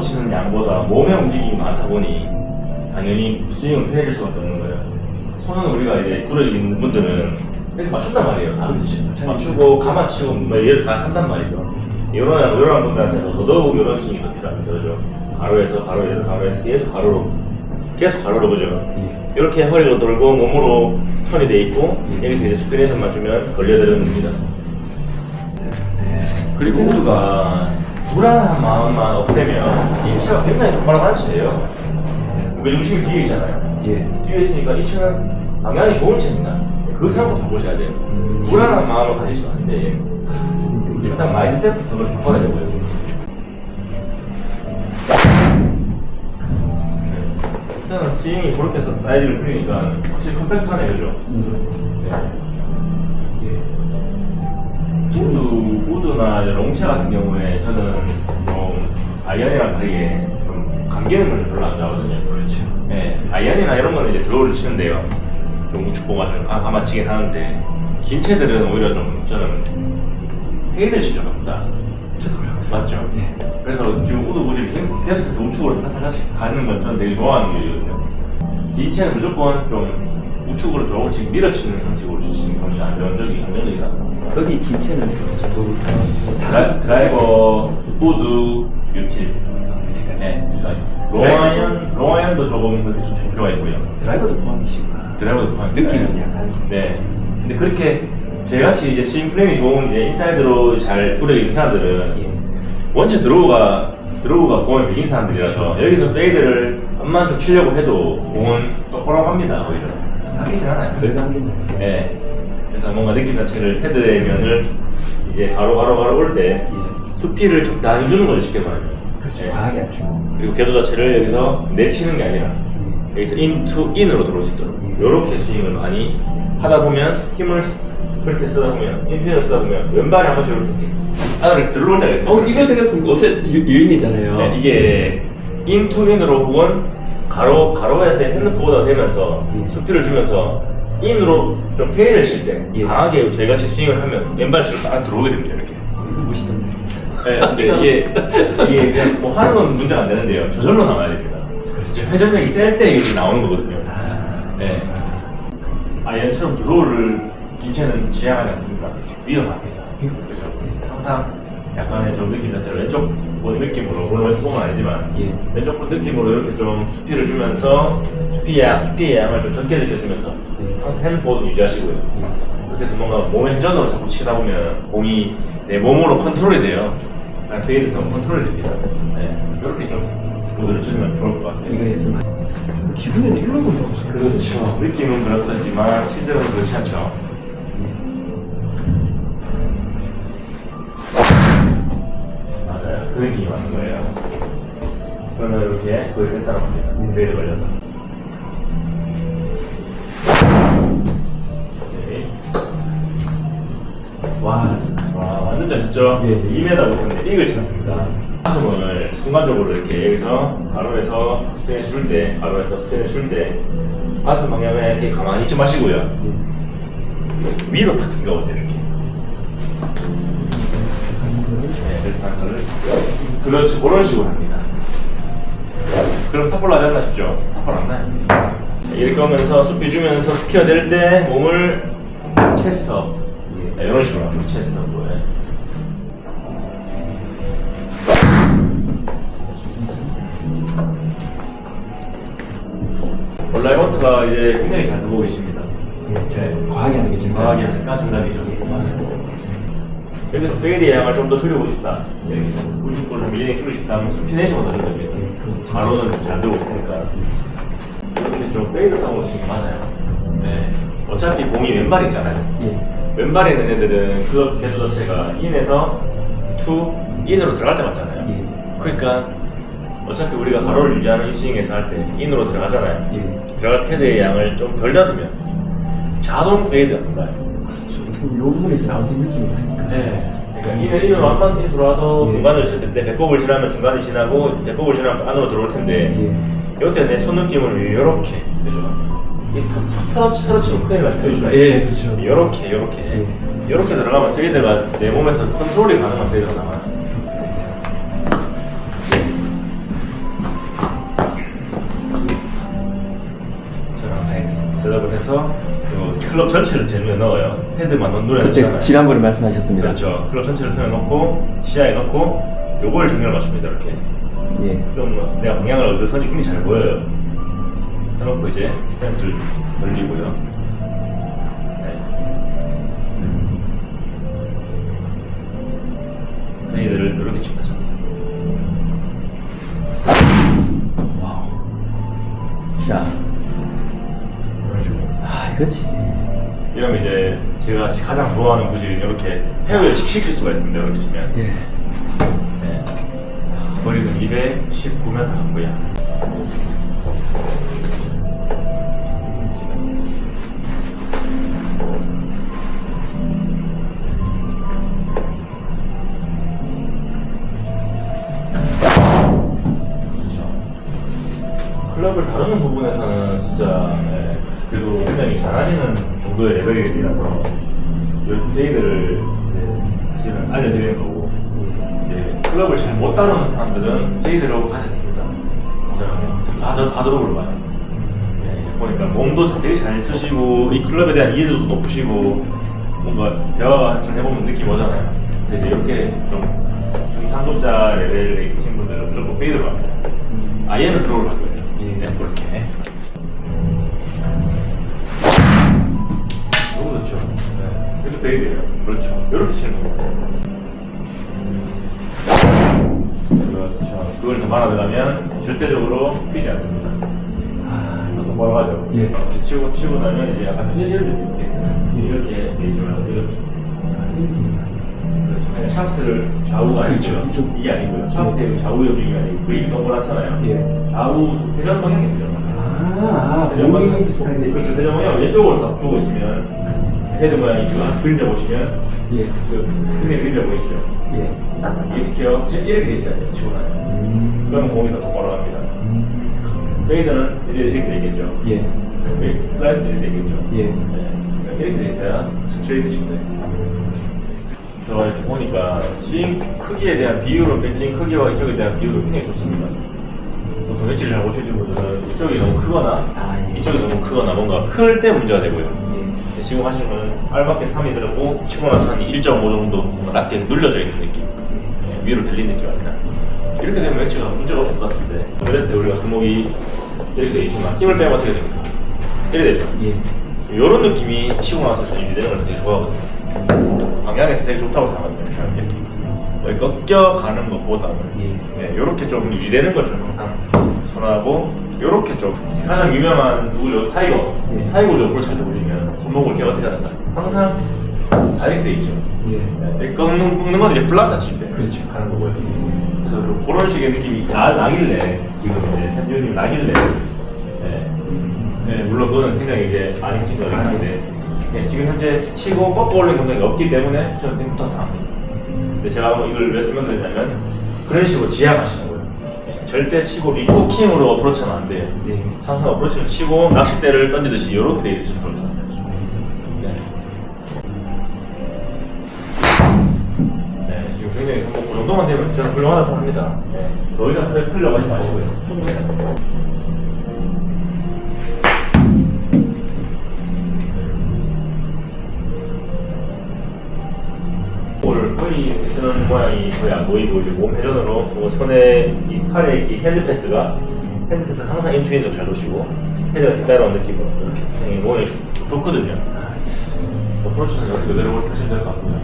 치는 양보다 몸의 움직임이 많다 보니 당연히 스윙은 편해질 수밖에 없는 거예요. 손은 우리가 이제 구력 있는 분들은 이렇게 맞춘단 말이에요. 다. 그렇지. 맞추고 가마치고 뭐 얘를 다 한단 말이죠. 이런 이런 분들한테는 더더욱 이런 스윙이 더 필요합니다. 그죠? 가로에서 가로 얘를 가로에서 계속 가로로 계속 가로로 그죠? 예. 이렇게 허리로 돌고 몸으로 턴이 돼 있고 예. 여기서 이제 스피레이션만 주면 걸려드는 겁니다. 네. 그리고 우드가 불안한 마음만 없애면 이 차가 굉장히 똑바로 치예요. 무게중심이 뒤에 있잖아요. 예. 뒤에 있으니까 이 차는 방향이 좋은 차입니다. 그 생각부터 보셔야 돼요. 음. 불안한 마음을 가지시면 안 돼. 일단 마인드셋부터 바꿔야 되고요. 일단은 스윙이 그렇게 해서 사이즈를 줄이니까 확실히 컴팩트하네, 그죠? 음. 네. 예. 우드, 우드나 롱차 같은 경우에 저는 좀 아이언이랑 다르게 좀 감기는 걸 별로 안 좋아하거든요. 그렇죠. 네, 아이언이나 이런 거는 이제 드로우를 치는데요. 좀 우측보가 좀 가- 가마치긴 하는데 긴 채들은 오히려 좀 저는 페이드를 치려고 합니다. 저도 있어요. 맞죠? 예. 그래서 지금 우드 무지를 계속- 계속해서 우측으로 살짝살짝 가는 건 저는 되게 좋아하는 일이거든요. 긴 채는 무조건 좀 우측으로 조금씩 밀어치는 형식으로 치시는 것이 안정적이, 안정적이다. 그 정도 드라, 드라이버, 우드, 유틸. 밑에까지. 네, 롱아이언도 조금 그렇게 좀 필요가 있고요. 드라이버도 포함이시구나. 드라이버도 포함. 느낌은 약간. 네. 근데 그렇게 저희같이 이제 스윙 프레임이 좋은 이제 인사이드로 잘 뿌려 있는 사람들은 예. 원체 드로우가 드로우가 공을 베긴 사람들이라서 그렇죠. 여기서 페이드를 한만 더 치려고 해도 공은 똑바로 갑니다 오히려 바뀌진 않아요. 덜 감긴다. 네. 그래서 뭔가 느낌 자체를 헤드의 면을 이제 가로 가로 가로 올때 예. 수피를 적당히 주는 거죠 쉽게 말하면. 그렇죠. 네. 과하게 안 주고. 그리고 궤도 자체를 여기서 내치는 게 아니라 예. 여기서 인투 인으로 들어올 수 있도록 음. 이렇게 스윙을 많이 하다 보면 힘을 그렇게 쓰다 보면 인핀을 쓰다 보면 왼발이 한 번씩 이렇게 안으로 들어올 때가 있어요. 어, 이거 되게 요새 유- 유행이잖아요. 네, 이게 인투 인으로 혹은 가로 가로에서 핸드포가 되면서 예. 수피를 주면서 인으로 좀 페이를 칠 때 예. 강하게 저희 같이 스윙을 하면 왼발으로 딱 들어오게 됩니다 이렇게. 이거 멋있던데. 네, 근데 이게 이게 그냥 뭐 하는 건 문제가 안 되는데요. 저절로 나와야 됩니다. 그렇죠. 회전력이 셀 때 이게 나오는 거거든요. 아, 네. 아이언처럼 드로우를 긴체는 지향하지 않습니다. 위험합니다. 그죠? 항상 약간의 좀 느낌 자체를 왼쪽 본 느낌으로, 물론 왼쪽 보면 아니지만, 예. 왼쪽 본 느낌으로 이렇게 좀 수피를 주면서, 수피 양, 수피의 양을 좀 적게 느껴주면서, 예. 항상 핸드폰 유지하시고요. 예. 그렇게 해서 뭔가 몸의 회전으로 자꾸 치다 보면, 공이 내 몸으로 컨트롤이 돼요. 그냥 페이드성 컨트롤이 됩니다. 네. 이렇게 좀 모드를 주면 좋을 것 같아요. 이거 많이. 기분에는 일로 본다고 그렇죠. 느낌은 그렇겠지만 실제로는 그렇지 않죠. 거의 센터로 갑니다. 레일 걸려서. 오케이. 와, 와, 완전 잘 쳤죠? 예. 2m 못했는데 이글 쳤습니다. 가슴을 순간적으로 이렇게 여기서 가로에서 스피드 줄 때, 가로에서 스피드 줄 때, 가슴 방향에 이렇게 가만히 있지 마시고요. 예. 위로 탁 튕겨보세요, 이렇게. 네, 거를. 그렇죠. 그런 식으로 합니다. 그럼 탑볼 하지 않나 싶죠? 탑볼 안 나요. 이렇게 하면서 숲이 주면서 스퀘어 될 때 몸을. 예. 네, 이런 식으로 합니다. 체스트업으로. 네. 온라이버트가 이제 굉장히 잘 쓰고 계십니다. 예. 네. 과하게 하는 게 지금. 과하게 하니까 정답이죠. 맞아요. 여기서 페이드의 양을 좀 더 줄이고 싶다. 우측으로 밀리닝 줄이고 싶다 하면 수피네이션을 더 됩니다. 가로는 잘 되고 있으니까. 이렇게 좀 페이드 치는 게 맞아요. 네. 어차피 공이 왼발 있잖아요. 예. 왼발에 있는 애들은 그 궤도 자체가 인에서 투, 인으로 들어갈 때 맞잖아요. 예. 그러니까 어차피 우리가 가로를 유지하는 이 스윙에서 할 때 인으로 들어가잖아요. 예. 들어갈 테드의 양을 좀덜 닫으면 자동 페이드가 안 가요. 그렇죠. 요 부분에서 나오는 느낌이 나니까. 네. 그러니까 이는 이는 완판 이 들어와도 예. 중간을 칠 텐데 배꼽을 지나면 중간이 지나고 배꼽을 지나면 안으로 들어올 텐데 예. 이때 내 손 느낌을 이렇게 그죠? 이 터- 터치 터치로 큰일 나죠. 예, 그렇죠. 이렇게 이렇게 예. 이렇게 들어가면 페이드가 내 몸에서 컨트롤이 가능한 페이드가 나와요. 셋업을 해서 그 클럽 전체를 제눈에 넣어요. 헤드만 눈에 그때 넣잖아요. 지난번에 말씀하셨습니다. 그렇죠. 클럽 전체를 손에 넣고 시야에 넣고 요걸 정렬 맞춥니다. 이렇게. 예. 그럼 뭐 내가 방향을 선이 굉장히 잘 보여요. 해놓고 이제 스탠스를 벌리고요. 아 이거지. 이러면 이제 제가 가장 좋아하는 구질인 이렇게 페어를 시킬 수가 있습니다. 이렇게 치면. 예. 네. 거리는 219m 같고요. 클럽을 다루는 부분에서는 진짜 네, 그래도 굉장히 잘하시는 정도의 레벨이라서 이런 이제 사실은 알려드리는 거고 이제 클럽을 잘 못 다루는 사람들은 페이드로 가셨습니다. 다, 저, 다 가요. 네, 이제 보니까 몸도 되게 잘 쓰시고 이 클럽에 대한 이해도도 높으시고 뭔가 대화가 좀 해보면 느낌이 오잖아요. 그래서 이제 이렇게 좀 중상급자 레벨에 계신 분들은 무조건 페이드로 갑니다. 아예는 거예요. 예. 네, 그렇게. 네. 이렇게 페이드예요. 그렇죠. 이렇게 치는 거예요. 그렇죠. 그걸 더 말하자면 절대적으로 휘지 않습니다. 아, 이것도 하죠? 예. 이렇게 치고 치고 나면 이제 약간 이런 느낌이 있어요. 이렇게 되지 말고 이렇게. 그렇죠. 그냥 샤프트를 좌우가 그렇죠. 아니고요. 이쪽. 이게 아니고요. 샤프트의 좌우 움직임이 아니고 그립이 동그랗잖아요. 예. 좌우 회전 방향이 되죠. 아, 회전 방향 모임 비슷한데. 그렇죠. 회전 방향 왼쪽으로 다 두고 있으면 헤드 모양이 그 그림자 보시면 예. 그 스크린 그림자 보이시죠? 예. 이 스퀘어 이렇게 돼 있어요. 음. 그러면 공이 더 똑바로 갑니다. 음. 페이드는 이렇게 이렇게 되겠죠. 예. 네, 슬라이스는 이렇게 되겠죠. 예. 네. 이렇게 돼 있어야 스트레이트 치면. 저 이렇게 보니까 스윙 크기에 대한 비율은 벤칭 크기와 이쪽에 대한 비율은 굉장히 좋습니다. 보통 벤치를 잘못 치시는 분들은 이쪽이 너무 크거나 아, 예. 이쪽이 너무 크거나 뭔가 클 때 문제가 되고요. 예. 지금 하시는 건 알밖에 3이 들었고 치고 나서 한 1.5 정도 낮게 눌려져 있는 느낌. 예, 위로 들린 느낌 아니라 이렇게 되면 웨치가 문제가 없을 것 같은데 그랬을 때 우리가 손목이 이렇게 돼 있지만 힘을 빼면 어떻게 됩니까? 이렇게 되죠. 예. 이런 느낌이 치고 나서 저 유지되는 걸 되게 좋아하거든요. 방향에서 되게 좋다고 생각합니다. 이렇게 하는 게. 꺾여가는 것보다는 예. 네, 이렇게 좀 유지되는 걸 저는 항상 선호하고 이렇게 좀 가장 유명한 누구죠? 타이거. 예. 타이거 죠 볼잘 보시면 손목을 이렇게 어떻게 하는가? 항상 다 이렇게 돼 있죠. 예. 네, 꺾는, 꺾는 건 이제 플랍 사칠 때 그렇죠. 하는 거고요. 그래서 좀 그런 식의 느낌이 나, 나길래 지금 이제 현지님 나길래 네. 네, 물론 그거는 굉장히 이제 많이 하신 거긴 한데 네, 지금 현재 치고 꺾어 올리는 동작이 없기 때문에 저는 그냥 붙어서 합니다. 근데 제가 뭐 이걸 왜 설명드리냐면 그런 식으로 지향하시는 거예요. 네, 절대 치고 리코킹으로 어프로치는 안 돼요. 예. 항상 어프로치를 치고 낚싯대를 던지듯이 이렇게 돼 있으시는 걸로 생각해요. 알겠습니다. 네. 네, 지금 굉장히 성공 그 정도만 되면 저는 훌륭하다 생각합니다. 네. 더 이상 크게 풀려고 하지 마시고요. 쓰는 모양이 거의 안 보이고 이제 몸 회전으로 뭐 손에 이 팔에 이 헤드 패스가 헤드 패스 항상 인투인으로 잘 놓으시고 헤드가 뒤따라오는 느낌으로 이렇게 굉장히 좋- 좋거든요. 어프로치는 여기 그대로 하시면 될 것 같고요.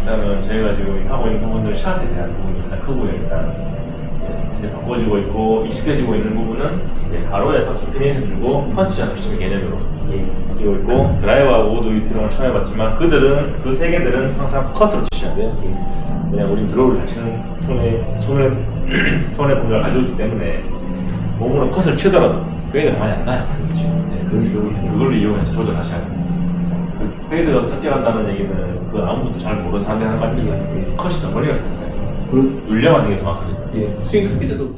일단은 저희가 지금 하고 있는 부분들 샷에 대한 부분이 일단 크고요. 일단 예, 이제 바꿔지고 있고 익숙해지고 있는 부분은 이제 가로에서 스피네이션 주고 펀치 잡히는 개념으로 예. 이고 있고 드라이버하고 우드 위피롱을 처음 해봤지만 그들은 그 세 개들은 항상 컷으로 치셔야 돼요. 왜냐면 우리 드로우를 잘 치는 손에 손에 손에 공간을 가지고 있기 때문에 몸으로 컷을 치더라도 페이드가 많이 안 나요. 그렇죠. 네. 그걸 그걸로 이용해서 조절하셔야 돼요. 그 페이드가 어떻게 간다는 얘기는 그 아무것도 잘 모르는 사람이 하는 말이니까 예, 예. 컷이 더 멀리 갈 수 있어요. 그리고 눌려가는 게더 많거든요. 예. 스윙 스피드도